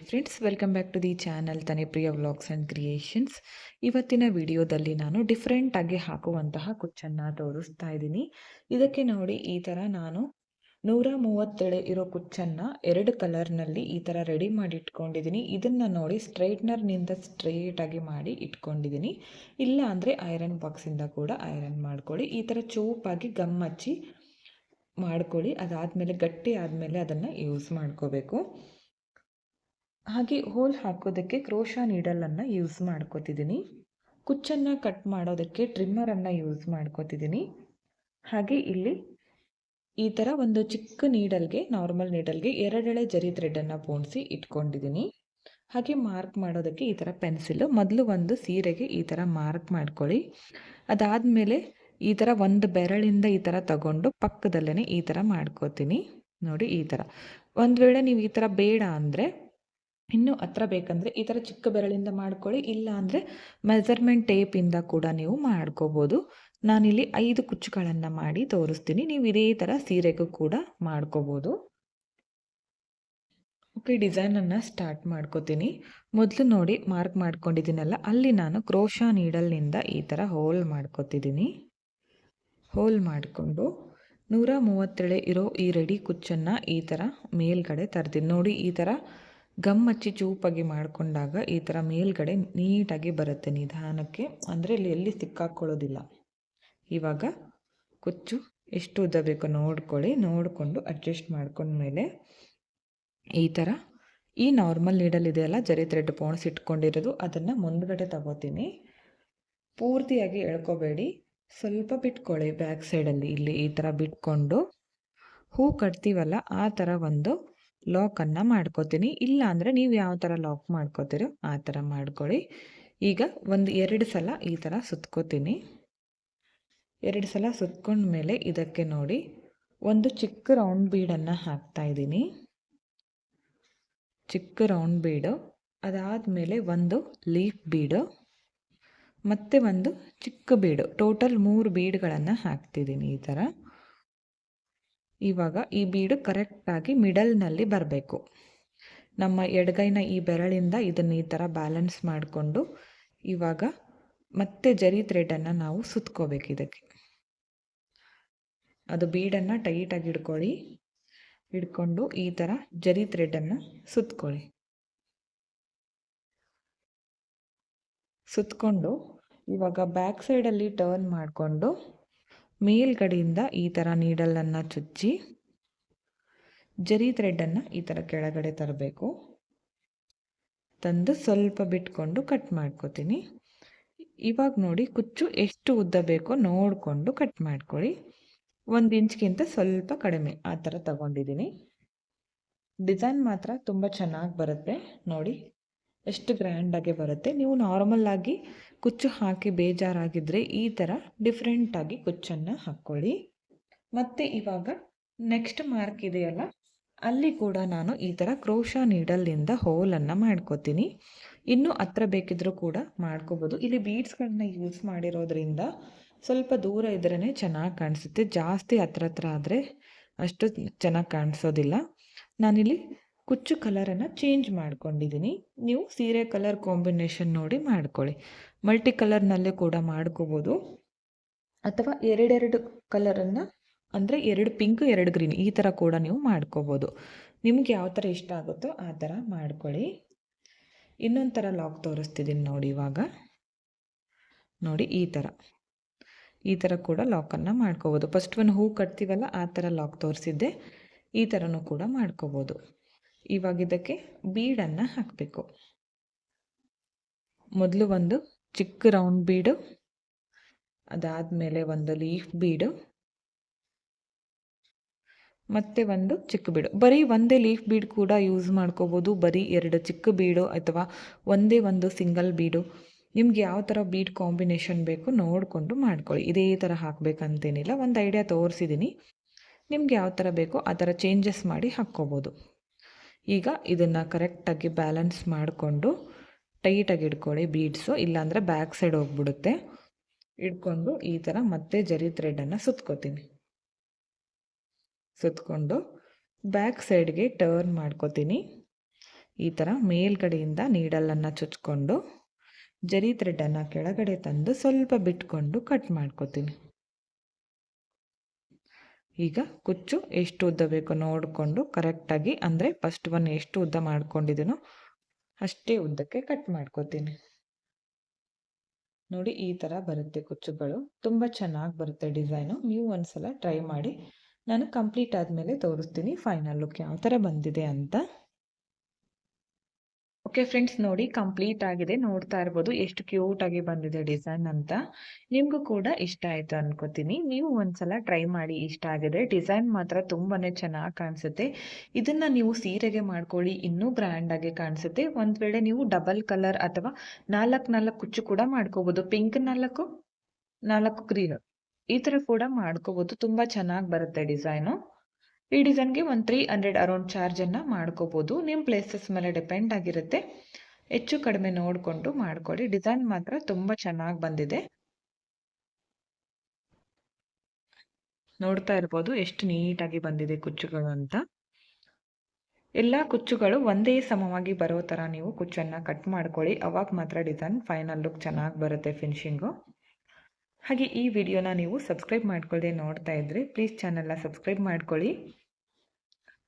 Hi friends welcome back to the channel ತನೆಪ್ರಿಯ vlogs and creations ಇವತ್ತಿನ ವಿಡಿಯೋದಲ್ಲಿ ನಾನು ಡಿಫ್ರೆಂಟಾಗಿ ಹಾಕುವಂತಹ ಕುಚ್ಚನ್ನು ತೋರಿಸ್ತಾ ಇದ್ದೀನಿ. ಇದಕ್ಕೆ ನೋಡಿ, ಈ ಥರ ನಾನು ನೂರ ಮೂವತ್ತೆಳೆ ಇರೋ ಕುಚ್ಚನ್ನು ಎರಡು ಕಲರ್ನಲ್ಲಿ ಈ ಥರ ರೆಡಿ ಮಾಡಿ ಇಟ್ಕೊಂಡಿದ್ದೀನಿ. ಇದನ್ನು ನೋಡಿ ಸ್ಟ್ರೈಟ್ನರ್ನಿಂದ ಸ್ಟ್ರೈಟಾಗಿ ಮಾಡಿ ಇಟ್ಕೊಂಡಿದ್ದೀನಿ. ಇಲ್ಲ ಅಂದರೆ ಐರನ್ ಬಾಕ್ಸಿಂದ ಕೂಡ ಐರನ್ ಮಾಡ್ಕೊಳ್ಳಿ. ಈ ಥರ ಚೂಪಾಗಿ ಗಮ್ ಹಚ್ಚಿ ಮಾಡ್ಕೊಳ್ಳಿ. ಅದಾದಮೇಲೆ ಗಟ್ಟಿ ಆದಮೇಲೆ ಅದನ್ನು ಯೂಸ್ ಮಾಡ್ಕೋಬೇಕು. ಹಾಗೆ ಹೋಲ್ ಹಾಕೋದಕ್ಕೆ ಕ್ರೋಶಾ ನೀಡಲನ್ನು ಯೂಸ್ ಮಾಡ್ಕೋತಿದ್ದೀನಿ ಕುಚ್ಚನ್ನು ಕಟ್ ಮಾಡೋದಕ್ಕೆ ಟ್ರಿಮ್ಮರನ್ನು ಯೂಸ್ ಮಾಡ್ಕೋತಿದ್ದೀನಿ ಹಾಗೆ ಇಲ್ಲಿ ಈ ಥರ ಒಂದು ಚಿಕ್ಕ ನೀಡಲ್ಗೆ ನಾರ್ಮಲ್ ನೀಡಲ್ಗೆ ಎರಡೆಳೆ ಜರಿ ಥ್ರೆಡನ್ನು ಪೋಣಿಸಿ ಇಟ್ಕೊಂಡಿದ್ದೀನಿ ಹಾಗೆ ಮಾರ್ಕ್ ಮಾಡೋದಕ್ಕೆ ಈ ಥರ ಪೆನ್ಸಿಲು ಮೊದಲು ಒಂದು ಸೀರೆಗೆ ಈ ಥರ ಮಾರ್ಕ್ ಮಾಡ್ಕೊಳ್ಳಿ. ಅದಾದಮೇಲೆ ಈ ಥರ ಒಂದು ಬೆರಳಿಂದ ಈ ಥರ ತಗೊಂಡು ಪಕ್ಕದಲ್ಲೇ ಈ ಥರ ಮಾಡ್ಕೋತೀನಿ. ನೋಡಿ ಈ ಥರ ಒಂದು ವೇಳೆ ನೀವು ಈ ಥರ ಬೇಡ ಅಂದರೆ ಇನ್ನೂ ಹತ್ರ ಬೇಕಂದರೆ ಈ ಥರ ಚಿಕ್ಕ ಬೆರಳಿಂದ ಮಾಡ್ಕೊಳ್ಳಿ. ಇಲ್ಲ ಅಂದರೆ ಮೆಜರ್ಮೆಂಟ್ ಟೇಪಿಂದ ಕೂಡ ನೀವು ಮಾಡ್ಕೋಬೋದು. ನಾನಿಲ್ಲಿ ಐದು ಕುಚ್ಚುಗಳನ್ನು ಮಾಡಿ ತೋರಿಸ್ತೀನಿ. ನೀವು ಇದೇ ಥರ ಸೀರೆಗೂ ಕೂಡ ಮಾಡ್ಕೋಬೋದು. ಓಕೆ ಡಿಸೈನನ್ನು ಸ್ಟಾರ್ಟ್ ಮಾಡ್ಕೋತೀನಿ. ಮೊದಲು ನೋಡಿ, ಮಾರ್ಕ್ ಮಾಡ್ಕೊಂಡಿದ್ದೀನಲ್ಲ, ಅಲ್ಲಿ ನಾನು ಕ್ರೋಶಾ ನೀಡಲ್ನಿಂದ ಈ ಥರ ಹೋಲ್ ಮಾಡ್ಕೋತಿದ್ದೀನಿ. ಹೋಲ್ ಮಾಡಿಕೊಂಡು ನೂರ ಮೂವತ್ತೇಳೆ ಇರೋ ಈ ರೆಡಿ ಕುಚ್ಚನ್ನು ಈ ಥರ ಮೇಲ್ಗಡೆ ತರ್ತೀನಿ. ನೋಡಿ, ಈ ಥರ ಗಮ್ ಹಚ್ಚಿ ಚೂಪಾಗಿ ಮಾಡಿಕೊಂಡಾಗ ಈ ಥರ ಮೇಲ್ಗಡೆ ನೀಟಾಗಿ ಬರುತ್ತೆ ನಿಧಾನಕ್ಕೆ. ಅಂದರೆ ಇಲ್ಲಿ ಎಲ್ಲಿ ಸಿಕ್ಕಾಕ್ಕೊಳ್ಳೋದಿಲ್ಲ ಇವಾಗ ಕುಚ್ಚು ಎಷ್ಟು ಉದ್ದ ಬೇಕೋ ನೋಡ್ಕೊಳ್ಳಿ. ನೋಡಿಕೊಂಡು ಅಡ್ಜಸ್ಟ್ ಮಾಡ್ಕೊಂಡ್ಮೇಲೆ ಈ ಥರ ಈ ನಾರ್ಮಲ್ ನೀಡಲ್ ಇದೆಯಲ್ಲ ಜರಿ ಥ್ರೆಡ್ ಇಟ್ಕೊಂಡಿರೋದು, ಅದನ್ನು ಮುಂದ್ಗಡೆ ತಗೋತೀನಿ. ಪೂರ್ತಿಯಾಗಿ ಎಳ್ಕೊಬೇಡಿ. ಸ್ವಲ್ಪ ಬಿಟ್ಕೊಳ್ಳಿ ಬ್ಯಾಕ್ ಸೈಡಲ್ಲಿ ಇಲ್ಲಿ ಈ ಥರ ಬಿಟ್ಕೊಂಡು ಹೂ ಕಟ್ತೀವಲ್ಲ, ಆ ಥರ ಒಂದು ಲಾಕನ್ನು ಮಾಡ್ಕೋತೀನಿ. ಇಲ್ಲ ಅಂದರೆ ನೀವು ಯಾವ ಥರ ಲಾಕ್ ಮಾಡ್ಕೋತೀರೋ ಆ ಥರ ಮಾಡ್ಕೊಳ್ಳಿ. ಈಗ ಒಂದು ಎರಡು ಸಲ ಈ ಥರ ಸುತ್ಕೋತೀನಿ. ಎರಡು ಸಲ ಸುತ್ಕೊಂಡ್ಮೇಲೆ ಇದಕ್ಕೆ ನೋಡಿ, ಒಂದು ಚಿಕ್ಕ ರೌಂಡ್ ಬೀಡನ್ನು ಹಾಕ್ತಾ ಚಿಕ್ಕ ರೌಂಡ್ ಬೀಡು ಅದಾದಮೇಲೆ ಒಂದು ಲೀಫ್ ಬೀಡು ಮತ್ತು ಒಂದು ಚಿಕ್ಕ ಬೀಡು ಟೋಟಲ್ ಮೂರು ಬೀಡ್ಗಳನ್ನು ಹಾಕ್ತಿದ್ದೀನಿ ಈ ಥರ ಇವಾಗ ಈ ಬೀಡು ಕರೆಕ್ಟಾಗಿ ಮಿಡಲ್ನಲ್ಲಿ ಬರಬೇಕು. ನಮ್ಮ ಎಡಗೈನ ಈ ಬೆರಳಿಂದ ಇದನ್ನು ಈ ಥರ ಬ್ಯಾಲೆನ್ಸ್ ಮಾಡಿಕೊಂಡು ಇವಾಗ ಮತ್ತೆ ಜರಿ ಥ್ರೆಡನ್ನು ನಾವು ಸುತ್ಕೋಬೇಕು ಇದಕ್ಕೆ. ಅದು ಬೀಡನ್ನು ಟೈಟಾಗಿ ಹಿಡ್ಕೊಳ್ಳಿ. ಹಿಡ್ಕೊಂಡು ಈ ಥರ ಜರಿ ಥ್ರೆಡನ್ನು ಸುತ್ಕೊಳ್ಳಿ. ಸುತ್ಕೊಂಡು ಇವಾಗ ಬ್ಯಾಕ್ ಸೈಡಲ್ಲಿ ಟರ್ನ್ ಮಾಡಿಕೊಂಡು ಮೇಲ್ಗಡೆಯಿಂದ ಈ ಥರ ನೀಡಲನ್ನು ಚುಚ್ಚಿ, ಜರಿ ಥ್ರೆಡ್ಡನ್ನು ಈ ಥರ ಕೆಳಗಡೆ ತರಬೇಕು. ತಂದು ಸ್ವಲ್ಪ ಬಿಟ್ಕೊಂಡು ಕಟ್ ಮಾಡ್ಕೋತೀನಿ. ಇವಾಗ ನೋಡಿ ಕುಚ್ಚು ಎಷ್ಟು ಉದ್ದ ಬೇಕೋ ನೋಡಿಕೊಂಡು ಕಟ್ ಮಾಡ್ಕೊಳ್ಳಿ. ಒಂದು ಇಂಚ್ಗಿಂತ ಸ್ವಲ್ಪ ಕಡಿಮೆ ಆ ಥರ ತಗೊಂಡಿದ್ದೀನಿ. ಡಿಸೈನ್ ಮಾತ್ರ ತುಂಬ ಚೆನ್ನಾಗಿ ಬರುತ್ತೆ. ನೋಡಿ ಎಷ್ಟು ಗ್ರ್ಯಾಂಡಾಗಿ ಬರುತ್ತೆ. ನೀವು ನಾರ್ಮಲ್ಲಾಗಿ ಕುಚ್ಚು ಹಾಕಿ ಬೇಜಾರಾಗಿದ್ದರೆ ಈ ಥರ ಡಿಫ್ರೆಂಟಾಗಿ ಕುಚ್ಚನ್ನು ಹಾಕ್ಕೊಳ್ಳಿ ಮತ್ತು ಇವಾಗ ನೆಕ್ಸ್ಟ್ ಮಾರ್ಕ್ ಇದೆಯಲ್ಲ, ಅಲ್ಲಿ ಕೂಡ ನಾನು ಈ ಥರ ಕ್ರೋಶಾ ನೀಡಲ್ಲಿಂದ ಹೋಲನ್ನು ಮಾಡ್ಕೋತೀನಿ. ಇನ್ನೂ ಹತ್ರ ಬೇಕಿದ್ರೂ ಕೂಡ ಮಾಡ್ಕೋಬೋದು. ಇಲ್ಲಿ ಬೀಡ್ಸ್ಗಳನ್ನ ಯೂಸ್ ಮಾಡಿರೋದ್ರಿಂದ ಸ್ವಲ್ಪ ದೂರ ಇದ್ರೇ ಚೆನ್ನಾಗಿ ಕಾಣಿಸುತ್ತೆ. ಜಾಸ್ತಿ ಹತ್ರ ಹತ್ರ ಆದರೆ ಅಷ್ಟು ಚೆನ್ನಾಗಿ ಕಾಣಿಸೋದಿಲ್ಲ. ನಾನಿಲ್ಲಿ ಕುಚ್ಚು ಕಲರನ್ನು ಚೇಂಜ್ ಮಾಡ್ಕೊಂಡಿದ್ದೀನಿ ನೀವು ಸೀರೆ ಕಲರ್ ಕಾಂಬಿನೇಷನ್ ನೋಡಿ ಮಾಡ್ಕೊಳ್ಳಿ. ಮಲ್ಟಿ ಕಲರ್ನಲ್ಲೇ ಕೂಡ ಮಾಡ್ಕೋಬೋದು. ಅಥವಾ ಎರಡೆರಡು ಕಲರನ್ನು ಅಂದರೆ ಎರಡು ಪಿಂಕ್ ಎರಡು ಗ್ರೀನ್ ಈ ಥರ ಕೂಡ ನೀವು ಮಾಡ್ಕೋಬೋದು. ನಿಮ್ಗೆ ಯಾವ ಥರ ಇಷ್ಟ ಆಗುತ್ತೋ ಆ ಥರ ಮಾಡ್ಕೊಳ್ಳಿ. ಇನ್ನೊಂದು ಥರ ಲಾಕ್ ತೋರಿಸ್ತಿದ್ದೀನಿ ನೋಡಿ ಇವಾಗ. ನೋಡಿ ಈ ಥರ ಈ ಥರ ಕೂಡ ಲಾಕನ್ನು ಮಾಡ್ಕೋಬೋದು. ಫಸ್ಟ್ ಒಂದು ಹೂ ಕಟ್ತೀವಲ್ಲ, ಆ ಥರ ಲಾಕ್ ತೋರಿಸಿದ್ದೆ. ಈ ಥರನೂ ಕೂಡ ಮಾಡ್ಕೋಬೋದು. ಇವಾಗ ಇದಕ್ಕೆ ಬೀಡನ್ನು ಹಾಕಬೇಕು. ಮೊದಲು ಒಂದು ಚಿಕ್ಕ ರೌಂಡ್ ಬೀಡು, ಅದಾದಮೇಲೆ ಒಂದು ಲೀಫ್ ಬೀಡು, ಮತ್ತೆ ಒಂದು ಚಿಕ್ಕ ಬೀಡು. ಬರೀ ಒಂದೇ ಲೀಫ್ ಬೀಡ್ ಕೂಡ ಯೂಸ್ ಮಾಡ್ಕೋಬೋದು. ಬರೀ ಎರಡು ಚಿಕ್ಕ ಬೀಡು ಅಥವಾ ಒಂದೇ ಒಂದು ಸಿಂಗಲ್ ಬೀಡು. ನಿಮ್ಗೆ ಯಾವ ಥರ ಬೀಡ್ ಕಾಂಬಿನೇಷನ್ ಬೇಕು ನೋಡಿಕೊಂಡು ಮಾಡ್ಕೊಳ್ಳಿ. ಇದೇ ಥರ ಹಾಕಬೇಕಂತೇನಿಲ್ಲ. ಒಂದು ಐಡಿಯಾ ತೋರಿಸಿದ್ದೀನಿ ನಿಮ್ಗೆ ಯಾವ ಥರ ಬೇಕೋ ಆ ಥರ ಚೇಂಜಸ್ ಮಾಡಿ ಹಾಕ್ಕೋಬೋದು. ಈಗ ಇದನ್ನು ಕರೆಕ್ಟಾಗಿ ಬ್ಯಾಲೆನ್ಸ್ ಮಾಡಿಕೊಂಡು ಟೈಟಾಗಿ ಇಟ್ಕೊಳ್ಳಿ ಬೀಡ್ಸು ಇಲ್ಲಾಂದರೆ ಬ್ಯಾಕ್ ಸೈಡ್ ಹೋಗ್ಬಿಡುತ್ತೆ. ಇಟ್ಕೊಂಡು ಈ ಥರ ಮತ್ತೆ ಜರಿ ಥ್ರೆಡನ್ನು ಸುತ್ಕೋತೀನಿ. ಸುತ್ಕೊಂಡು ಬ್ಯಾಕ್ ಸೈಡ್ಗೆ ಟರ್ನ್ ಮಾಡ್ಕೋತೀನಿ. ಈ ಥರ ಮೇಲ್ಗಡೆಯಿಂದ ನೀಡಲನ್ನು ಚುಚ್ಕೊಂಡು ಜರಿ ಥ್ರೆಡನ್ನು ಕೆಳಗಡೆ ತಂದು ಸ್ವಲ್ಪ ಬಿಟ್ಕೊಂಡು ಕಟ್ ಮಾಡ್ಕೋತೀನಿ. ಈಗ ಕುಚ್ಚು ಎಷ್ಟು ಉದ್ದ ಬೇಕೋ ನೋಡಿಕೊಂಡು ಕರೆಕ್ಟಾಗಿ ಅಂದರೆ ಫಸ್ಟ್ ಒನ್ ಎಷ್ಟು ಉದ್ದ ಮಾಡ್ಕೊಂಡಿದ್ದೀನೋ ಅಷ್ಟೇ ಉದ್ದಕ್ಕೆ ಕಟ್ ಮಾಡ್ಕೋತೀನಿ. ನೋಡಿ ಈ ಥರ ಬರುತ್ತೆ ಕುಚ್ಚುಗಳು. ತುಂಬ ಚೆನ್ನಾಗಿ ಬರುತ್ತೆ ಡಿಸೈನು. ನೀವು ಒಂದ್ಸಲ ಟ್ರೈ ಮಾಡಿ. ನಾನು ಕಂಪ್ಲೀಟ್ ಆದಮೇಲೆ ತೋರಿಸ್ತೀನಿ ಫೈನಲ್ ಲುಕ್ ಯಾವ ಥರ ಬಂದಿದೆ ಅಂತ. ಓಕೆ ಫ್ರೆಂಡ್ಸ್ ನೋಡಿ ಕಂಪ್ಲೀಟ್ ಆಗಿದೆ. ನೋಡ್ತಾ ಇರ್ಬೋದು ಎಷ್ಟು ಕ್ಯೂಟ್ ಆಗಿ ಬಂದಿದೆ ಡಿಸೈನ್ ಅಂತ. ನಿಮಗೂ ಕೂಡ ಇಷ್ಟ ಆಯಿತು ಅನ್ಕೋತೀನಿ. ನೀವು ಒಂದ್ಸಲ ಟ್ರೈ ಮಾಡಿ ಇಷ್ಟ ಆಗಿದೆ. ಡಿಸೈನ್ ಮಾತ್ರ ತುಂಬಾನೇ ಚೆನ್ನಾಗಿ ಕಾಣಿಸುತ್ತೆ. ಇದನ್ನ ನೀವು ಸೀರೆಗೆ ಮಾಡ್ಕೊಳ್ಳಿ ಇನ್ನೂ ಗ್ರ್ಯಾಂಡ್ ಆಗಿ ಕಾಣಿಸುತ್ತೆ. ಒಂದ್ ವೇಳೆ ನೀವು ಡಬಲ್ ಕಲರ್ ಅಥವಾ ನಾಲ್ಕು ನಾಲ್ಕು ಕುಚ್ಚು ಕೂಡ ಮಾಡ್ಕೋಬಹುದು ಪಿಂಕ್ ನಾಲ್ಕು ನಾಲ್ಕು ಗ್ರೀನ್ ಈ ತರ ಕೂಡ ಮಾಡ್ಕೋಬಹುದು ತುಂಬಾ ಚೆನ್ನಾಗಿ ಬರುತ್ತೆ ಡಿಸೈನು ಈ ಡಿಸೈನ್ಗೆ ಒಂದು ತ್ರೀ ಹಂಡ್ರೆಡ್ ಅರೌಂಡ್ ಚಾರ್ಜನ್ನು ಮಾಡ್ಕೋಬೋದು. ನಿಮ್ಮ ಪ್ಲೇಸಸ್ ಮೇಲೆ ಡಿಪೆಂಡ್ ಆಗಿರುತ್ತೆ. ಹೆಚ್ಚು ಕಡಿಮೆ ನೋಡಿಕೊಂಡು ಮಾಡ್ಕೊಳ್ಳಿ. ಡಿಸೈನ್ ಮಾತ್ರ ತುಂಬ ಚೆನ್ನಾಗಿ ಬಂದಿದೆ. ನೋಡ್ತಾ ಇರ್ಬೋದು ಎಷ್ಟು ನೀಟಾಗಿ ಬಂದಿದೆ ಕುಚ್ಚುಗಳು ಅಂತ. ಎಲ್ಲ ಕುಚ್ಚುಗಳು ಒಂದೇ ಸಮವಾಗಿ ಬರೋ ಥರ ನೀವು ಕುಚ್ಚನ್ನು ಕಟ್ ಮಾಡ್ಕೊಳ್ಳಿ. ಅವಾಗ ಮಾತ್ರ ಡಿಸೈನ್ ಫೈನಲ್ ಲುಕ್ ಚೆನ್ನಾಗಿ ಬರುತ್ತೆ ಫಿನಿಶಿಂಗು ಹಾಗೆ ಈ ವಿಡಿಯೋನ ನೀವು ಸಬ್ಸ್ಕ್ರೈಬ್ ಮಾಡ್ಕೊಳ್ಳದೆ ನೋಡ್ತಾ ಇದ್ರೆ ಪ್ಲೀಸ್ ಚಾನಲ್ನ ಸಬ್ಸ್ಕ್ರೈಬ್ ಮಾಡ್ಕೊಳ್ಳಿ.